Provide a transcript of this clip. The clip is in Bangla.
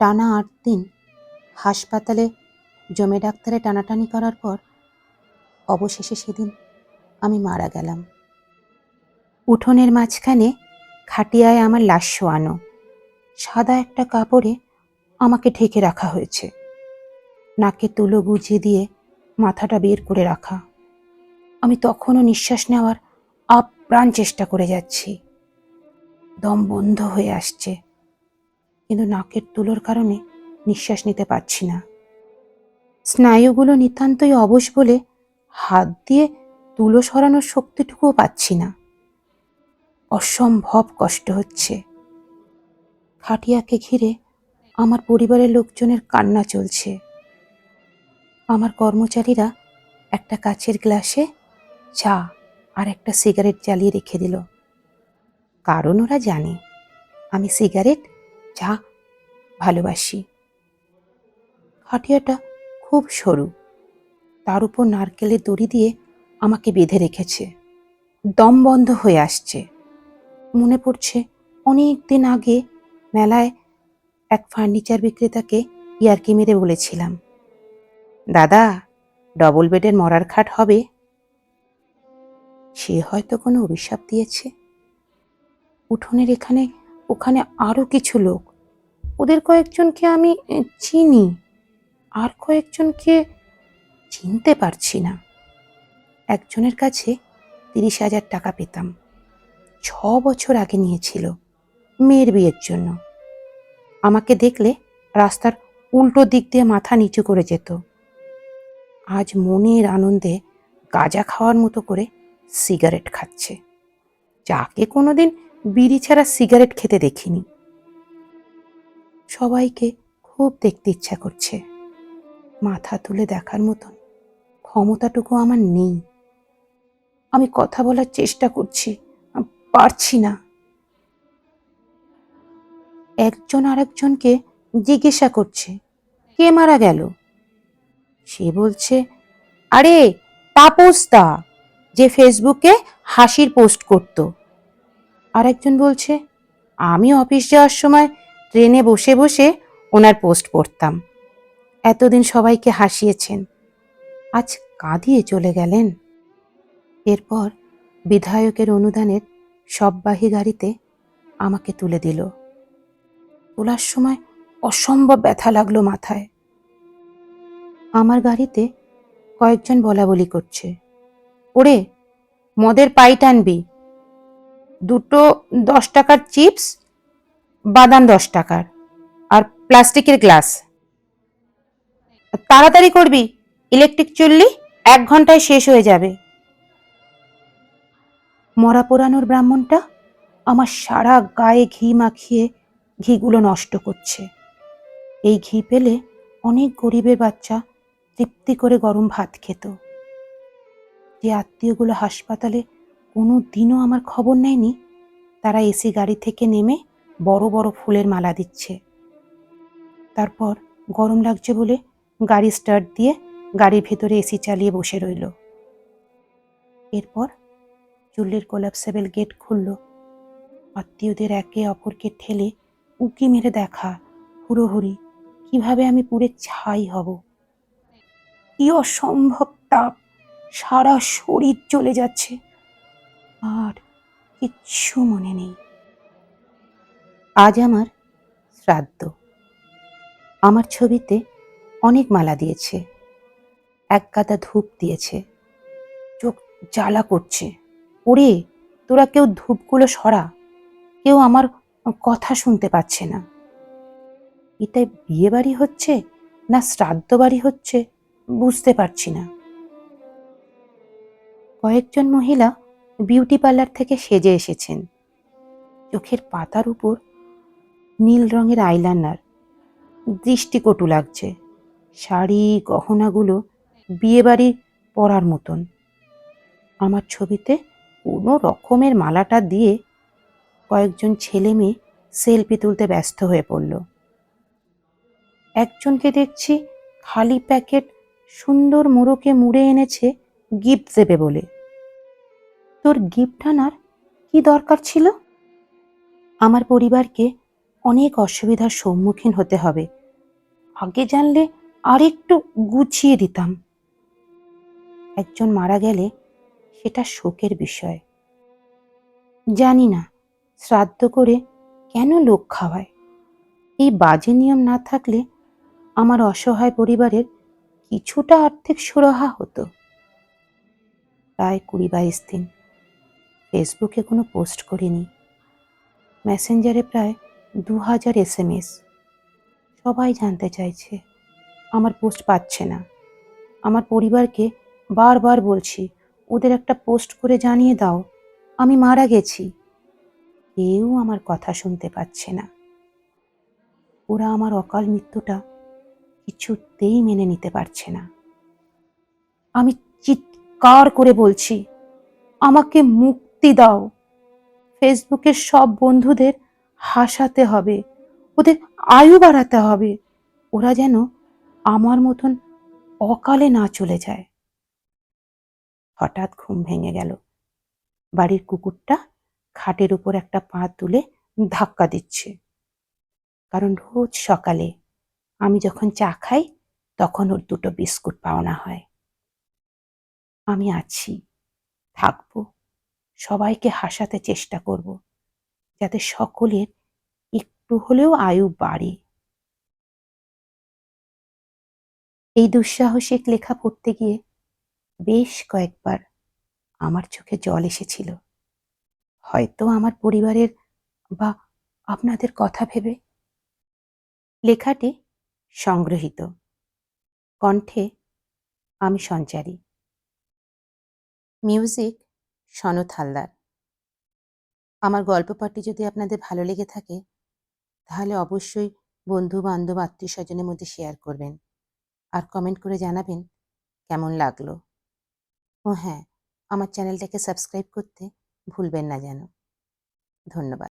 টানা আট দিন হাসপাতালে জমে ডাক্তারে টানাটানি করার পর অবশেষে সেদিন আমি মারা গেলাম। উঠোনের মাঝখানে খাটিয়ায় আমার লাশ শোয়ানো সাদা একটা কাপড়ে আমাকে ঢেকে রাখা হয়েছে। নাকে তুলো গুজিয়ে দিয়ে মাথাটা বের করে রাখা। আমি তখনও নিঃশ্বাস নেওয়ার আপ্রাণ চেষ্টা করে যাচ্ছি। দম বন্ধ হয়ে আসছে। কিন্তু নাকের তুলোর কারণে নিঃশ্বাস নিতে পারছি না। স্নায়ুগুলো নিতান্তই অবশ বলে হাত দিয়ে তুলো সরানোর শক্তিটুকুও পাচ্ছি না। অসম্ভব কষ্ট হচ্ছে। খাটিয়াকে ঘিরে আমার পরিবারের লোকজনের কান্না চলছে। আমার কর্মচারীরা একটা কাচের গ্লাসে চা আর একটা সিগারেট জ্বালিয়ে রেখে দিল। কারণ ওরা জানে, আমি সিগারেট চা ভালোবাসি। খাটিয়াটা খুব সরু। তার উপর নারকেলের দড়ি দিয়ে আমাকে বেঁধে রেখেছে। দম বন্ধ হয়ে আসছে। মনে পড়ছে অনেক দিন আগে মেলায় এক ফার্নিচার বিক্রেতাকে ইয়ার্কি মেরে বলেছিলাম। দাদা ডবল বেডের মরার খাট হবে? সে হয়তো কোনো অভিশাপ দিয়েছে। উঠোনের এখানে, ওখানে আরও কিছু লোক। ওদের কয়েকজনকে আমি চিনি। আর কয়েকজনকে চিনতে পারছি না। একজনের কাছে তিরিশ হাজার টাকা পেতাম। ছ বছর আগে নিয়েছিল মেয়ের বিয়ের জন্য। আমাকে দেখলে রাস্তার উল্টো দিক দিয়ে মাথা নিচু করে যেত। আজ মনের আনন্দে গাঁজা খাওয়ার মতো করে সিগারেট খাচ্ছে। যাকে কোনোদিন বিড়ি ছাড়া সিগারেট খেতে দেখিনি। সবাইকে খুব দেখতে ইচ্ছা করছে। মাথা তুলে দেখার মতন ক্ষমতাটুকু আমার নেই। আমি কথা বলার চেষ্টা করছি পারছি না। একজন আরেকজনকে জিজ্ঞাসা করছে, কে মারা গেল? সে বলছে, আরে, তাপসদা, যে ফেসবুকে হাসির পোস্ট করত। আরেকজন বলছে, আমি অফিস যাওয়ার সময় ট্রেনে বসে বসে ওনার পোস্ট পড়তাম। এতদিন সবাইকে হাসিয়েছেন। আজ কাঁদিয়ে চলে গেলেন। এরপর বিধায়কের অনুদানের সববাহী গাড়িতে আমাকে তুলে দিল। তোলার সময় অসম্ভব ব্যথা লাগল মাথায়। আমার গাড়িতে কয়েকজন বলা বলি করছে। ওরে, মদের পাইট আনবি। দুটো দশ টাকার চিপস বাদাম দশ টাকার আর প্লাস্টিকের গ্লাস। তাড়াতাড়ি করবি, ইলেকট্রিক চুল্লি এক ঘন্টায় শেষ হয়ে যাবে। মরা পোড়ানোর ব্রাহ্মণটা আমার সারা গায়ে ঘি মাখিয়ে ঘিগুলো নষ্ট করছে। এই ঘি পেলে অনেক গরিবের বাচ্চা তৃপ্তি করে গরম ভাত খেত। যে আত্মীয়গুলো হাসপাতালে কোনো দিনও আমার খবর নেয়নি, তারা এসি গাড়ি থেকে নেমে বড় বড় ফুলের মালা দিচ্ছে। তারপর গরম লাগছে বলে গাড়ি স্টার্ট দিয়ে গাড়ির ভেতরে এসি চালিয়ে বসে রইল। এরপর চুল্লির কোলাপসেবল গেট খুলল। আত্মীয়দের একে অপরকে ঠেলে উকি মেরে দেখা, হুড়োহুড়ি, কীভাবে আমি পুরে ছাই হব? কি অসম্ভব তাপ! সারা শরীর চলে যাচ্ছে। আর কিচ্ছু মনে নেই। আজ আমার শ্রাদ্ধ। আমার ছবিতে অনেক মালা দিয়েছে। এক গাদা ধূপ দিয়েছে। চোখ জ্বালা করছে। ওরে, তোরা কেউ ধূপগুলো সরা। কেউ আমার কথা শুনতে পাচ্ছে না। এটাই বিয়ে বাড়ি হচ্ছে না শ্রাদ্ধ বাড়ি হচ্ছে বুঝতে পারছি না। কয়েকজন মহিলা বিউটি পার্লার থেকে সেজে এসেছেন। চোখের পাতার উপর নীল রঙের আইলাইনার। দৃষ্টিকটু লাগছে। শাড়ি, গহনাগুলো বিয়েবাড়ি পরার মতন। আমার ছবিতে কোনো রকমের মালাটা দিয়ে কয়েকজন ছেলে মেয়ে সেলফি তুলতে ব্যস্ত হয়ে পড়ল। একজনকে দেখছি খালি প্যাকেট সুন্দর মোড়কে মুড়ে এনেছে গিফট দেবে বলে। তোর গিফট আনার কি দরকার ছিল? আমার পরিবারকে অনেক অসুবিধার সম্মুখীন হতে হবে। আগে জানলে আরেকটু গুছিয়ে দিতাম। একজন মারা গেলে সেটা শোকের বিষয়। জানি না, শ্রাদ্ধ করে কেন লোক খাওয়ায়? এই বাজে নিয়ম না থাকলে আমার অসহায় পরিবারের কিছুটা আর্থিক সুরাহা হতো। প্রায় কুড়ি বাইশ দিন। ফেসবুকে কোনো পোস্ট করিনি। মেসেঞ্জারে প্রায় দু হাজার এস এম এস সবাই জানতে চাইছে, আমার পোস্ট পাচ্ছে না। আমার পরিবারকে বারবার বলছি, ওদের একটা পোস্ট করে জানিয়ে দাও, আমি মারা গেছি। কেউ আমার কথা শুনতে পাচ্ছে না। ওরা আমার অকাল মৃত্যুটা কিছুতেই মেনে নিতে পারছে না। আমি চিৎকার করে বলছি, আমাকে মুক্তি দাও। ফেসবুকের সব বন্ধুদের হাসাতে হবে, ওদের আয়ু বাড়াতে হবে, ওরা যেন আমার মতন অকালে না চলে যায়। হঠাৎ ঘুম ভেঙে গেল। বাড়ির কুকুরটা খাটের উপর একটা পা তুলে ধাক্কা দিচ্ছে। কারণ রোজ সকালে আমি যখন চা খাই, তখন ওর দুটো বিস্কুট পাওনা হয়। আমি আছি, থাকব, সবাইকে হাসাতে চেষ্টা করব। যাতে সকলের একটু হলেও আয়ু বাড়ে। এই দুঃসাহসিক লেখা পড়তে গিয়ে বেশ কয়েকবার আমার চোখে জল এসেছিল। হয়তো আমার পরিবারের বা আপনাদের কথা ভেবে। লেখাটি সংগ্রহীত কণ্ঠে আমি সঞ্চারী। মিউজিক সনৎ হালদার। আমার গল্প পাঠটি যদি আপনাদের ভালো লেগে থাকে, তাহলে অবশ্যই বন্ধু বান্ধব আত্মীয় স্বজনের মধ্যে শেয়ার করবেন। আর কমেন্ট করে জানাবেন, কেমন লাগল? ও হ্যাঁ আমার চ্যানেলটাকে সাবস্ক্রাইব করতে ভুলবেন না যেন। ধন্যবাদ।